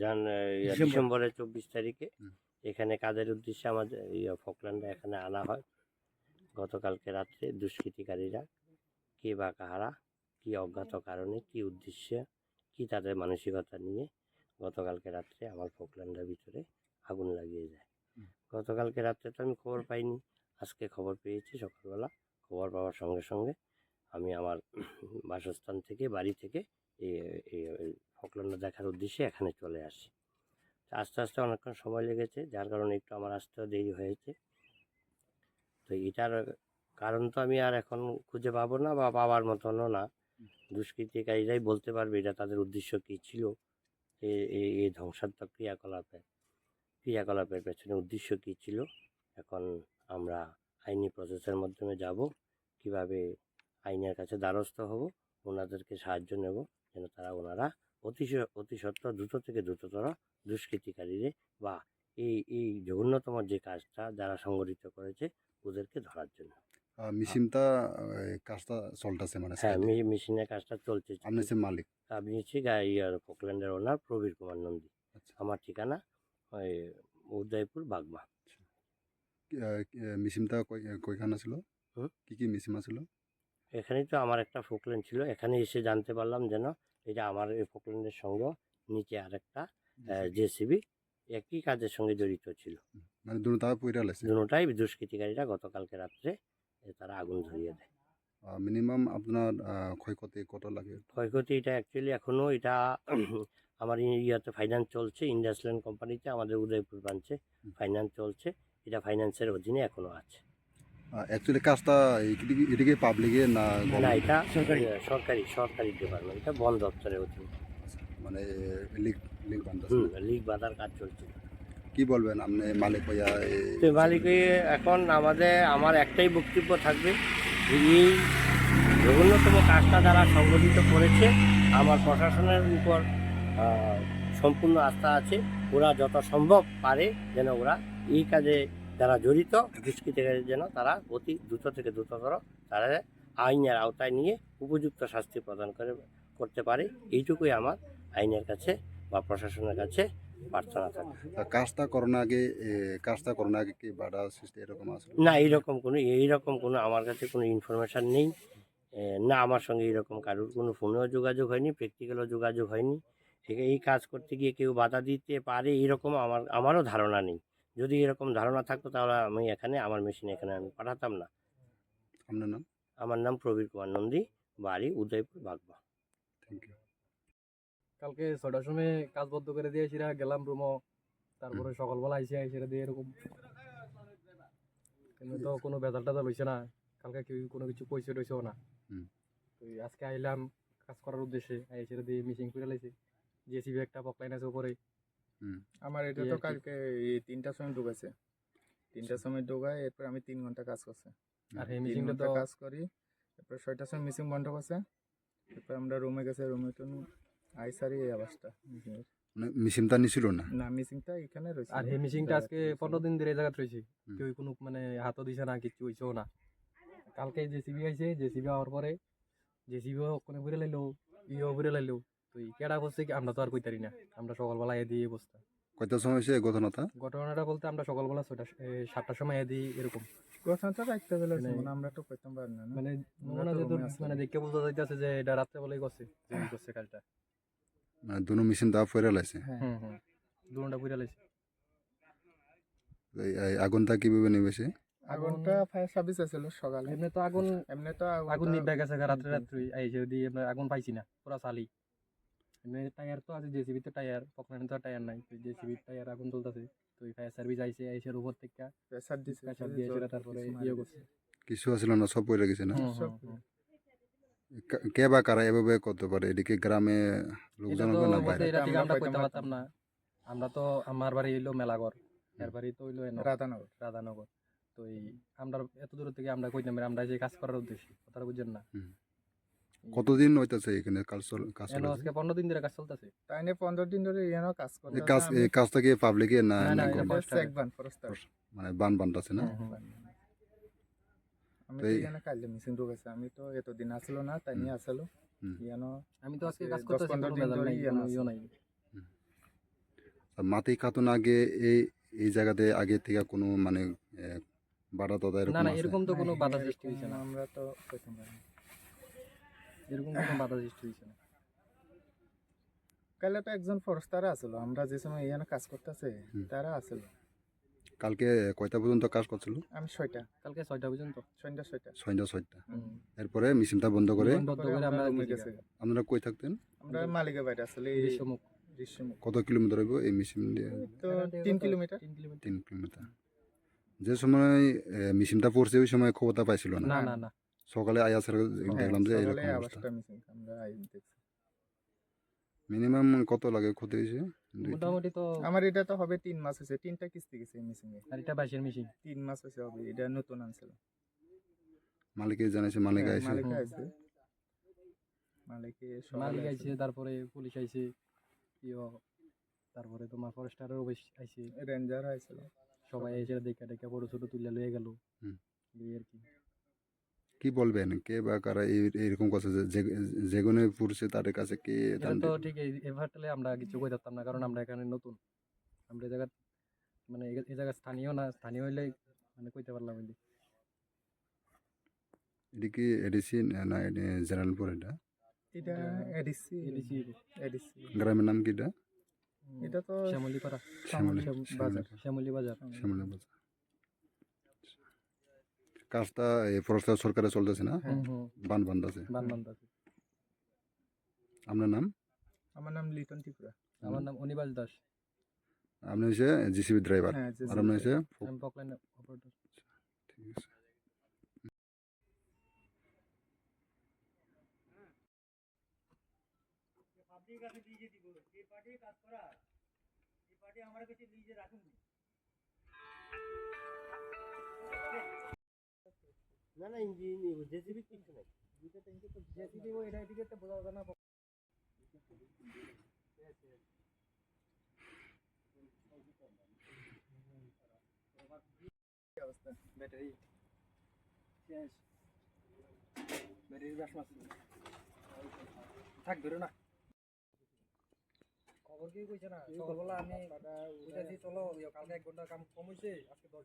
যান ডিসেম্বর। ডিসেম্বরের চব্বিশ তারিখে এখানে কাজের উদ্দেশ্যে আমাদের ইয়া, ফকল্যান্ডে এখানে আনা হয় গতকালকে রাত্রে দুষ্কৃতিকারীরা কে বা কাহারা কি অজ্ঞাত কারণে কি উদ্দেশ্যে কি তাদের মানসিকতা নিয়ে গতকালকে রাত্রে আমার ফকল্যান্ডের ভিতরে আগুন লাগিয়ে যায়। গতকালকে রাত্রে তো আমি খবর পাইনি। আজকে খবর পেয়েছি সকালবেলা। খবর পাওয়ার সঙ্গে সঙ্গে আমি আমার বাসস্থান থেকে বাড়ি থেকে এই ফকল্যান্ড দেখার উদ্দেশ্যে এখানে চলে আসি। আস্তে আস্তে অনেকক্ষণ সময় লেগেছে যার কারণে একটু আমার আসতেও দেরি হয়েছে। তো এটার কারণ তো আমি আর এখন খুঁজে পাবো না বা পাওয়ার মতনও না। দুষ্কৃতিকারীরাই বলতে পারবে এটা তাদের উদ্দেশ্য কী ছিল এ- এই ধ্বংসাত্মক ক্রিয়াকলাপের ক্রিয়াকলাপের পেছনে উদ্দেশ্য কী ছিল। এখন আমরা আইনি প্রসেসের মাধ্যমে যাব কীভাবে আইনের কাছে দ্বারস্থ হব ওনাদেরকে সাহায্য নেব যেন তারা ওনারা অতি অতি সত্ত্বর দ্রুত থেকে দ্রুততর দুষ্কৃতিকারীরে বা এই এই জঘন্যতম যে কাজটা যারা সংগঠিত করেছে ওদেরকে ধরার জন্য। মিসিমটা কাজটা চলতেছে মানে হ্যাঁ। মেশিনের কাজটা চলছে। আপনি হচ্ছে মালিক? আমি হচ্ছি ফোকল্যান্ডের ওনার প্রবীর কুমার নন্দী। আচ্ছা। আমার ঠিকানা ওই উদয়পুর বাগমা। কি- আহ, কি- আহ, মিসিমটা কই- কয়খানা ছিল? কি কি মিসিম ছিল? এখানেই তো আমার একটা ফোকল্যান্ড ছিল। এখানে এসে জানতে পারলাম যেন এটা আমার এই ফোকল্যান্ডের সঙ্গে নিচে আরেকটা জেসিবি। একই কাজের সঙ্গে জড়িত ছিল। মানে দুটো পইরা দুটাই দুষ্কৃতিকারীরা গতকালকে রাত্রে তারা আগুন ধরিয়ে দেয়। মিনিমাম আপনার ক্ষয়ক্ষতি কত লাগে? ক্ষয়ক্ষতি এটা অ্যাকচুয়ালি এখনও এটা আমার ইয়াতে ফাইন্যান্স চলছে ইন্ডাস্ট্রিয়াল কোম্পানিতে আমাদের উদয়পুর ব্রাঞ্চে ফাইন্যান্স চলছে এটা ফাইন্যান্সের অধীনে এখনও আছে। অ্যাকচুয়ালি কাজটা এদিকে- এদিকে পাবলিকে না না এটা সরকারি? সরকারি সরকারি ডিপার্টমেন্ট এটা বন দপ্তরের অধীনে। মানে লিক লিক হুম লিগ বাঁধার কাজ চলছে কি বলবেন আপনি মালিক তো মালিকে এখন আমাদের আমার একটাই বক্তব্য থাকবে যে এই জঘন্যতম কাজটা যারা সংগঠিত করেছে আমার প্রশাসনের উপর সম্পূর্ণ আস্থা আছে। ওরা যত সম্ভব পারে যেন ওরা এই কাজে যারা জড়িত দুষ্কৃতিকারী যেন তারা অতি দ্রুত থেকে দ্রুততর তারা আইনের আওতায় নিয়ে উপযুক্ত শাস্তি প্রদান করে করতে পারে। এইটুকুই আমার আইনের কাছে বা প্রশাসনের কাছে প্রার্থনা থাকে। কাজটা করোনা আগে কাজটা করোনা আগে কি বাধা সৃষ্টি এরকম আছে? না এইরকম কোনো এইরকম কোনো আমার কাছে কোনো ইনফরমেশান নেই। না আমার সঙ্গে এরকম কারোর কোনো ফোনেও যোগাযোগ হয়নি প্র্যাকটিক্যালও যোগাযোগ হয়নি। ঠিক এই কাজ করতে গিয়ে কেউ বাধা দিতে পারে এরকম আমার আমারও ধারণা নেই। যদি এরকম ধারণা থাকতো তাহলে আমি এখানে আমার মেশিন এখানে আমি পাঠাতাম না। আপনার নাম? আমার নাম প্রবীর কুমার নন্দী বাড়ি উদয়পুর বাগবা থ্যাংক ইউ কালকে ছটার সময় কাজ বদ্ধ করে দিয়ে সেরা গেলাম রুমও তারপরে সকালবেলা আইসি আইসিরা দিয়ে এরকম। কিন্তু তো কোনো বেজাল টাজাল হইছে না। কালকে কেউ কোনো কিছু কইছে টইছেও না। তো আজকে আইলাম কাজ করার উদ্দেশ্যে আইসিরা দিয়ে মিশিং করে লাইছে। জেসিবি একটা পকলাইন আছে উপরে। আমার এটা তো কালকে এই তিনটার সময় ঢুকেছে। তিনটার সময় ঢুকায় এরপর আমি তিন ঘণ্টা কাজ করছি। আর এই মিশিংটা তো কাজ করি এরপর ছয়টার সময় মিসিং বন্ধ করছে। এরপর আমরা রুমে গেছে রুমে তো আইসারি এই অবস্থা। মিসিংয়ের মানে মিসিমটা নিছিল না? না মিসিংটা এখানে রয়েছে। আর এই মিশিংটা আজকে পনেরো দিন ধরে এই জায়গায় রয়েছে। কেউ কোনো মানে হাতও দিছে না কিছু হইছেও না। কালকে জেসিবি আইছে জেসিবি হওয়ার পরে জেসিবিও কোনো ঘুরে লাইলো ইও ঘুরে লাইলো। তো এই কেডা করছে কি আমরা তো আর কইতারি না। আমরা সকালবেলা এ দিই এই অবস্থা। কয়টার সময় হয়েছে ঘটনাটা? ঘটনাটা বলতে আমরা সকালবেলা ছয়টা সাতটার সময় এ দিই এরকম। কথাটা রাখতে পেলে মানে- মানে আমরা তো করতাম পারি না? মানে মনে যে রুমে তোর আসতাম। মানে দেখে বলতে যাইতেছে যে এটা রাত্রে বলেই করছে করছে কাজটা। মানে দুনো মেশিন দা ফেরা লাইছে। হ্যাঁ। লাইছে। এই এই আগুনটা কীভাবে নেমেছে আগুনটা ফায়ার সার্ভিস আছিল সকালে। এমনি তো আগুন এমনি তো আগুন নিভে গেছে রাত্রে রাত্রি। দিয়ে আমরা আগুন পাইছি না পুরা চালি। এমনি টায়ার তো আছে জেসিবি তো টায়ার পকলাইন তো টায়ার নাই। জেসিবি টায়ার আগুন চলতেছে তো ফায়ার সার্ভিস আইসে আইসে উপর থেকে। প্রেসার দিছে প্রেসার দিয়ে তারপরে ইয়ে করছে। কিছু আছিল না সব পড়ে গেছে না। কা- বা কারা এভাবে করতে পারে? এদিকে গ্রামে লোকজন হবে না বাইরে? আমরা আমরা কইতে কইতে পারতাম না। আমরা তো আমার বাড়ি হইল মেলাগড় এর বাড়ি তো হইল রাধানগর। রাধানগর। তো এই আমরা এত দূর থেকে আমরা কইতাম আমরা যে কাজ করার উদ্দেশ্যে কথাটা বুঝছেন না। কতদিন হইতেছে এখানে কাজ চল- কাজ চলতেছে? আজকে পনেরো দিন ধরে কাজ চলতেছে। তাই নিয়ে পনেরো দিন ধরে ইয়ানো কাজ করে। কাজ কাজটা কি পাবলিকে না না, না, না মানে বান বানটাছে না? হুম, হুম। আমি তো তো ঢুকেছে আমি তো এতদিন আসলো না তাই নিয়ে আসলো। আমি তো আজকে কাজ করতেছি কোনো নাই। ইয়ে মাটি খাতুন আগে এই এই জায়গাতে আগে থেকে কোনো মানে বাধা দাদা এরকম না? এরকম তো কোনো বাধা সৃষ্টি হয়েছে না আমরা তো কইতে পারি না। এরকম কোনো বাধা সৃষ্টি হয়েছে না কালে তো একজন ফরস্টার আসলো আমরা যে সময় ইয়ানো কাজ করতেছে তারা আসলো কালকে কয়টা পর্যন্ত কাজ করছিল? আমি ছয়টা। কালকে ছয়টা পর্যন্ত। সন্ধ্যা ছয়টা। ছয়টা। ছয়টা। এরপরে মেশিনটা বন্ধ করে বন্ধ করে আমরা আপনারা কই থাকতেন? আমরা মালিকের বাইরে আসলে এই। দৃশ্যমুখ। কত কিলোমিটার হইব এই মেশিন দিয়ে? তিন? কিলোমিটার। তিন কিলোমিটার। যে সময় মেশিনটা পড়ছে ওই সময় খবরটা পাইছিল না? না না সকালে আয়া স্যার দেখলাম যে হ্যাঁ, এরকম অবস্থা। আমরা আই দেখছি। মিনিমাম কত লাগে ক্ষতি হয়েছে? মোটামুটি তো আমার এটা তো হবে তিন মাস হয়েছে তিনটা কিস্তি গেছে এ। আর এটা বাইশের মেশিন তিন মাস হয়েছে হবে এটা নতুন আনছিল। মালিকে জানাইছে মালিক হ্যাঁ, আইছে? মালিক আইছে। মালিকে মালিক আইছে। তারপরে পুলিশ আইছে ইয়ে তারপরে তোমার ফরেস্টারের অফিস আইছে। রেঞ্জার আইছিল। সবাই এসে দেখা দেখা বড় ছোট তুলে লয়ে গেল। হুম। এই আর কি। কি বলবেন? কে বা কারা এই- এইরকম কথা যে- যে- যেগুনে পড়ছে তাদের কাছে কে তো ঠিক এভারটালে আমরা কিছু কই পারতাম না কারণ আমরা এখানে নতুন। আমরা এই জায়গা মানে এই- জায়গা স্থানীয় না স্থানীয় হইলে মানে কইতে পারলাম হইলে এটা কি এডিসি না জেনারেলপুর এটা এটা? ADC ADC. এডিসি। গ্রামের নাম কি এটা? এটা তো শ্যামলি পাড়া শ্যামলী শ্যাম- শ্যামলী বাজার। শ্যামলি বাজার শ্যামলী বাজার। কাজটা এই ফরেস্টার সরকারে চলতেছে না? হুম হুম। বান বানবান্ধ আপনার নাম? আমার নাম লিটন ত্রিপুরা। আমার নাম অনিবাস দাস। আপনি হচ্ছে জিসিবি ড্রাইভার। হ্যাঁ যে- আর আপনি হচ্ছে আমি পকলাইন অপারেটর। ঠিক আছে। না না ইঞ্জিন জেসিবি কিছু নাই। ব্যাটারি? শেষ। ব্যাটারি ব্যাস মাছ থাক ধরে না। খবর কি কইছে না? সকালবেলা আমি চলো ইয়ে, কালকে এক ঘণ্টা কাম কম হয়েছে আজকে দশ